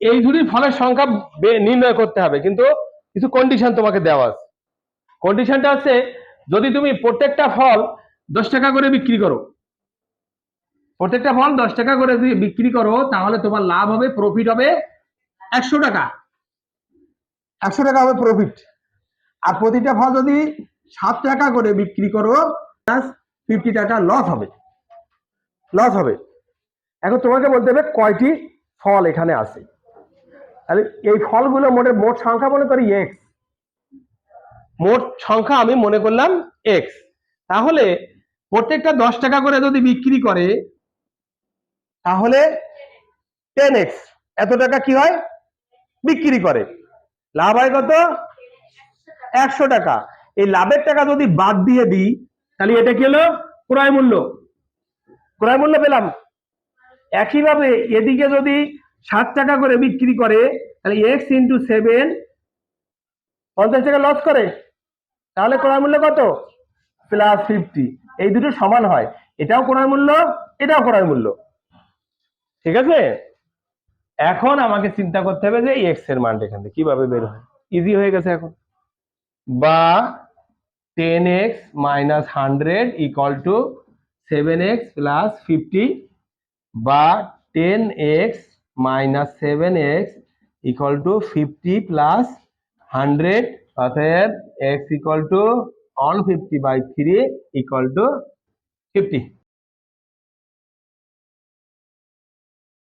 এই দুটির ফলের সংখ্যা নির্ণয় করতে হবে, কিন্তু কিছু কন্ডিশন তোমাকে দেওয়া আছে। কন্ডিশনটা হচ্ছে, যদি তুমি প্রত্যেকটা ফল দশ টাকা করে বিক্রি করো, প্রত্যেকটা ফল দশ টাকা করে যদি বিক্রি করো, তাহলে তোমার লাভ হবে প্রফিট হবে একশো টাকা। একশো টাকা হবে প্রফিট আর প্রতিটা ফল যদি সাত টাকা করে বিক্রি করো ফিফটি টাকা লস হবে। লস হবে। এখন তোমাকে বলতে হবে কয়টি ফল এখানে আছে। তাহলে এই ফলগুলো মোটে মোট সংখ্যা মনে করি এক্স মোট সংখ্যা আমি মনে করলাম এক্স তাহলে প্রত্যেকটা দশ টাকা করে যদি বিক্রি করে, তাহলে টেন এক্স এত টাকা কি হয়? বিক্রি করে। লাভ হয় কত? একশো টাকা। এই লাভের টাকা যদি বাদ দিয়ে দিই, তাহলে এটা কি হলো? ক্রয় মূল্য। ক্রয় মূল্য পেলাম। একইভাবে এদিকে যদি ষাট টাকা করে বিক্রি করে তাহলে এক্স ইন্টু সেভেন পঞ্চাশ টাকা লস করে, তাহলে ক্রয় মূল্য কত? প্লাস ফিফটি এই দুটো সমান হয়। এটাও ক্রয় মূল্য, এটাও ক্রয় মূল্য। ঠিক আছে? এখন আমাকে চিন্তা করতে হবে যে এক্সের মানটা এখান থেকে কীভাবে বের হয়। ইজি হয়ে গেছে এখন। বা ten x minus hundred equal to seven x plus fifty বা ten x minus seven x equal to fifty plus hundred অতএব x equal to one fifty by three equal to fifty